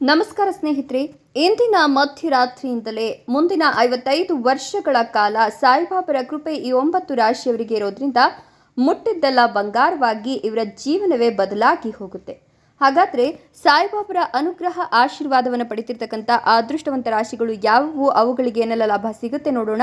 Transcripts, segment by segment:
ನಮಸ್ಕಾರ ಸ್ನೇಹಿತರೆ, ಇಂದಿನ ಮಧ್ಯರಾತ್ರಿಯಿಂದಲೇ ಮುಂದಿನ ಐವತ್ತೈದು ವರ್ಷಗಳ ಕಾಲ ಸಾಯಿಬಾಬರ ಕೃಪೆ ಈ ಒಂಬತ್ತು ರಾಶಿಯವರಿಗೆ ಇರೋದ್ರಿಂದ ಮುಟ್ಟಿದ್ದೆಲ್ಲ ಬಂಗಾರವಾಗಿ ಇವರ ಜೀವನವೇ ಬದಲಾಗಿ ಹೋಗುತ್ತೆ. ಹಾಗಾದ್ರೆ ಸಾಯಿಬಾಬರ ಅನುಗ್ರಹ ಆಶೀರ್ವಾದವನ್ನು ಪಡಿತಿರ್ತಕ್ಕಂಥ ಅದೃಷ್ಟವಂತ ರಾಶಿಗಳು ಯಾವುವು? ಅವುಗಳಿಗೆ ಏನೆಲ್ಲ ಲಾಭ ಸಿಗುತ್ತೆ ನೋಡೋಣ.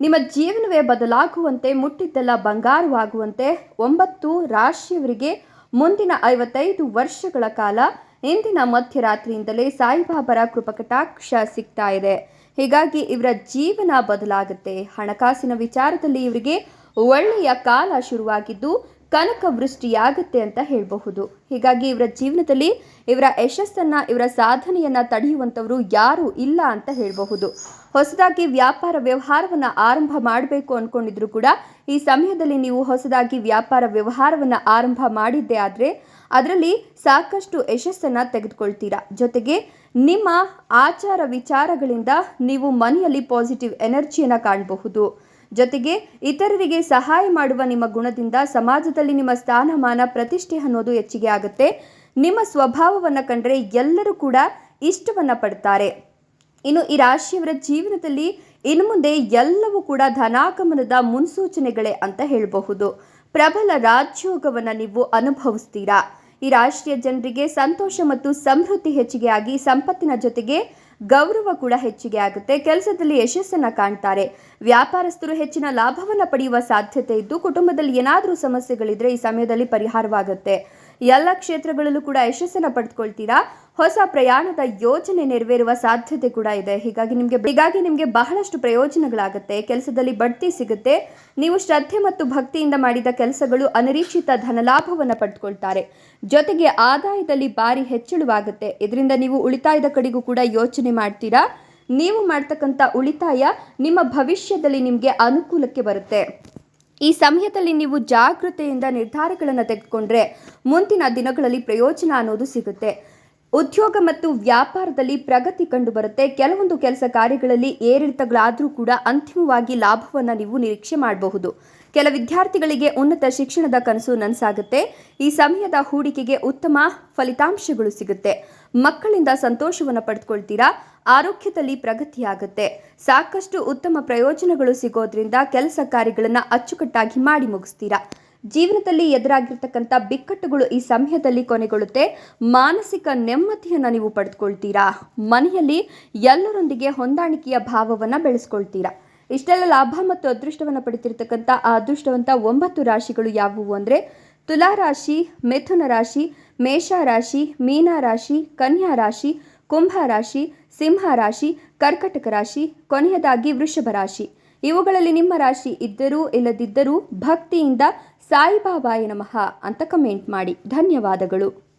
ನಿಮ್ಮ ಜೀವನವೇ ಬದಲಾಗುವಂತೆ, ಮುಟ್ಟಿದ್ದೆಲ್ಲ ಬಂಗಾರವಾಗುವಂತೆ, ಒಂಬತ್ತು ರಾಶಿಯವರಿಗೆ ಮುಂದಿನ ಐವತ್ತೈದು ವರ್ಷಗಳ ಕಾಲ ಇಂದಿನ ಮಧ್ಯರಾತ್ರಿಯಿಂದಲೇ ಸಾಯಿಬಾಬರ ಕೃಪಕಟಾಕ್ಷ ಸಿಗ್ತಾ ಇದೆ. ಹೀಗಾಗಿ ಇವರ ಜೀವನ ಬದಲಾಗುತ್ತೆ. ಹಣಕಾಸಿನ ವಿಚಾರದಲ್ಲಿ ಇವರಿಗೆ ಒಳ್ಳೆಯ ಕಾಲ ಶುರುವಾಗಿದ್ದು ಕನಕ ವೃಷ್ಟಿಯಾಗುತ್ತೆ ಅಂತ ಹೇಳಬಹುದು. ಹೀಗಾಗಿ ಇವರ ಜೀವನದಲ್ಲಿ ಇವರ ಯಶಸ್ಸನ್ನ, ಇವರ ಸಾಧನೆಯನ್ನ ತಡೆಯುವಂಥವರು ಯಾರೂ ಇಲ್ಲ ಅಂತ ಹೇಳಬಹುದು. ಹೊಸದಾಗಿ ವ್ಯಾಪಾರ ವ್ಯವಹಾರವನ್ನ ಆರಂಭ ಮಾಡಬೇಕು ಅನ್ಕೊಂಡಿದ್ರು ಕೂಡ ಈ ಸಮಯದಲ್ಲಿ ನೀವು ಹೊಸದಾಗಿ ವ್ಯಾಪಾರ ವ್ಯವಹಾರವನ್ನ ಆರಂಭ ಮಾಡಿದ್ದೆ ಆದರೆ ಅದರಲ್ಲಿ ಸಾಕಷ್ಟು ಯಶಸ್ಸನ್ನ ತೆಗೆದುಕೊಳ್ತೀರಾ. ಜೊತೆಗೆ ನಿಮ್ಮ ಆಚಾರ ವಿಚಾರಗಳಿಂದ ನೀವು ಮನೆಯಲ್ಲಿ ಪಾಸಿಟಿವ್ ಎನರ್ಜಿಯನ್ನು ಕಾಣಬಹುದು. ಜೊತೆಗೆ ಇತರರಿಗೆ ಸಹಾಯ ಮಾಡುವ ನಿಮ್ಮ ಗುಣದಿಂದ ಸಮಾಜದಲ್ಲಿ ನಿಮ್ಮ ಸ್ಥಾನಮಾನ, ಪ್ರತಿಷ್ಠೆ ಅನ್ನೋದು ಹೆಚ್ಚಿಗೆ ಆಗುತ್ತೆ. ನಿಮ್ಮ ಸ್ವಭಾವವನ್ನು ಕಂಡ್ರೆ ಎಲ್ಲರೂ ಕೂಡ ಇಷ್ಟವನ್ನು ಪಡ್ತಾರೆ. ಇನ್ನು ಈ ರಾಶಿಯವರ ಜೀವನದಲ್ಲಿ ಇನ್ನು ಮುಂದೆ ಎಲ್ಲವೂ ಕೂಡ ಧನಾಗಮನದ ಮುನ್ಸೂಚನೆಗಳೇ ಅಂತ ಹೇಳಬಹುದು. ಪ್ರಬಲ ರಾಜ್ಯೋಗವನ್ನು ನೀವು ಅನುಭವಿಸ್ತೀರಾ? ಈ ರಾಷ್ಟ್ರೀಯ ಜನರಿಗೆ ಸಂತೋಷ ಮತ್ತು ಸಮೃದ್ಧಿ ಹೆಚ್ಚಿಗೆ ಆಗಿ ಸಂಪತ್ತಿನ ಜೊತೆಗೆ ಗೌರವ ಕೂಡ ಹೆಚ್ಚಿಗೆ ಆಗುತ್ತೆ. ಕೆಲಸದಲ್ಲಿ ಯಶಸ್ಸನ್ನ ಕಾಣ್ತಾರೆ. ವ್ಯಾಪಾರಸ್ಥರು ಹೆಚ್ಚಿನ ಲಾಭವನ್ನು ಪಡೆಯುವ ಸಾಧ್ಯತೆ ಇದ್ದು, ಕುಟುಂಬದಲ್ಲಿ ಏನಾದರೂ ಸಮಸ್ಯೆಗಳಿದ್ರೆ ಈ ಸಮಯದಲ್ಲಿ ಪರಿಹಾರವಾಗುತ್ತೆ. ಎಲ್ಲ ಕ್ಷೇತ್ರಗಳಲ್ಲೂ ಕೂಡ ಯಶಸ್ಸನ್ನು ಪಡೆದುಕೊಳ್ತೀರಾ? ಹೊಸ ಪ್ರಯಾಣದ ಯೋಜನೆ ನೆರವೇರುವ ಸಾಧ್ಯತೆ ಕೂಡ ಇದೆ. ಹೀಗಾಗಿ ನಿಮಗೆ ಹೀಗಾಗಿ ನಿಮಗೆ ಬಹಳಷ್ಟು ಪ್ರಯೋಜನಗಳಾಗುತ್ತೆ. ಕೆಲಸದಲ್ಲಿ ಬಡ್ತಿ ಸಿಗುತ್ತೆ. ನೀವು ಶ್ರದ್ಧೆ ಮತ್ತು ಭಕ್ತಿಯಿಂದ ಮಾಡಿದ ಕೆಲಸಗಳು ಅನಿರೀಕ್ಷಿತ ಧನಲಾಭವನ್ನು ಪಡೆದುಕೊಳ್ತಾರೆ ಜೊತೆಗೆ ಆದಾಯದಲ್ಲಿ ಭಾರಿ ಹೆಚ್ಚಳವಾಗುತ್ತೆ. ಇದರಿಂದ ನೀವು ಉಳಿತಾಯದ ಕಡೆಗೂ ಕೂಡ ಯೋಚನೆ ಮಾಡ್ತೀರಾ? ನೀವು ಮಾಡ್ತಕ್ಕಂಥ ಉಳಿತಾಯ ನಿಮ್ಮ ಭವಿಷ್ಯದಲ್ಲಿ ನಿಮಗೆ ಅನುಕೂಲಕ್ಕೆ ಬರುತ್ತೆ. ಈ ಸಮಯದಲ್ಲಿ ನೀವು ಜಾಗೃತೆಯಿಂದ ನಿರ್ಧಾರಗಳನ್ನು ತೆಗೆದುಕೊಂಡ್ರೆ ಮುಂದಿನ ದಿನಗಳಲ್ಲಿ ಪ್ರಯೋಜನ ಅನ್ನೋದು ಸಿಗುತ್ತೆ. ಉದ್ಯೋಗ ಮತ್ತು ವ್ಯಾಪಾರದಲ್ಲಿ ಪ್ರಗತಿ ಕಂಡು ಬರುತ್ತೆ ಕೆಲವೊಂದು ಕೆಲಸ ಕಾರ್ಯಗಳಲ್ಲಿ ಏರಿಳಿತಗಳಾದರೂ ಕೂಡ ಅಂತಿಮವಾಗಿ ಲಾಭವನ್ನು ನೀವು ನಿರೀಕ್ಷೆ ಮಾಡಬಹುದು. ಕೆಲ ವಿದ್ಯಾರ್ಥಿಗಳಿಗೆ ಉನ್ನತ ಶಿಕ್ಷಣದ ಕನಸು ನನಸಾಗುತ್ತೆ. ಈ ಸಮಯದ ಹೂಡಿಕೆಗೆ ಉತ್ತಮ ಫಲಿತಾಂಶಗಳು ಸಿಗುತ್ತೆ. ಮಕ್ಕಳಿಂದ ಸಂತೋಷವನ್ನು ಪಡೆದುಕೊಳ್ತೀರಾ ಆರೋಗ್ಯದಲ್ಲಿ ಪ್ರಗತಿಯಾಗುತ್ತೆ. ಸಾಕಷ್ಟು ಉತ್ತಮ ಪ್ರಯೋಜನಗಳು ಸಿಗೋದ್ರಿಂದ ಕೆಲಸ ಕಾರ್ಯಗಳನ್ನು ಅಚ್ಚುಕಟ್ಟಾಗಿ ಮಾಡಿ ಮುಗಿಸ್ತೀರಾ? ಜೀವನದಲ್ಲಿ ಎದುರಾಗಿರ್ತಕ್ಕಂಥ ಬಿಕ್ಕಟ್ಟುಗಳು ಈ ಸಮಯದಲ್ಲಿ ಕೊನೆಗೊಳ್ಳುತ್ತೆ. ಮಾನಸಿಕ ನೆಮ್ಮದಿಯನ್ನು ನೀವು ಪಡೆದುಕೊಳ್ತೀರಾ? ಮನೆಯಲ್ಲಿ ಎಲ್ಲರೊಂದಿಗೆ ಹೊಂದಾಣಿಕೆಯ ಭಾವವನ್ನು ಬೆಳೆಸ್ಕೊಳ್ತೀರಾ? ಇಷ್ಟೆಲ್ಲ ಲಾಭ ಮತ್ತು ಅದೃಷ್ಟವನ್ನು ಪಡಿತಿರ್ತಕ್ಕಂಥ ಆ ಅದೃಷ್ಟವಂತ ಒಂಬತ್ತು ರಾಶಿಗಳು ಯಾವುವು ಅಂದರೆ ತುಲಾ ರಾಶಿ ಮಿಥುನ ರಾಶಿ, ಮೇಷ ರಾಶಿ, ಮೀನ ರಾಶಿ, ಕನ್ಯಾ ರಾಶಿ, ಕುಂಭ ರಾಶಿ, ಸಿಂಹ ರಾಶಿ, ಕರ್ಕಟಕ ರಾಶಿ, ಕೊನೆಯದಾಗಿ ವೃಷಭ ರಾಶಿ. ಇವುಗಳಲ್ಲಿ ನಿಮ್ಮ ರಾಶಿ ಇದ್ದರೂ ಇಲ್ಲದಿದ್ದರೂ ಭಕ್ತಿಯಿಂದ ಸಾಯಿಬಾಬಾಯ ನಮಃ ಅಂತ ಕಮೆಂಟ್ ಮಾಡಿ. ಧನ್ಯವಾದಗಳು.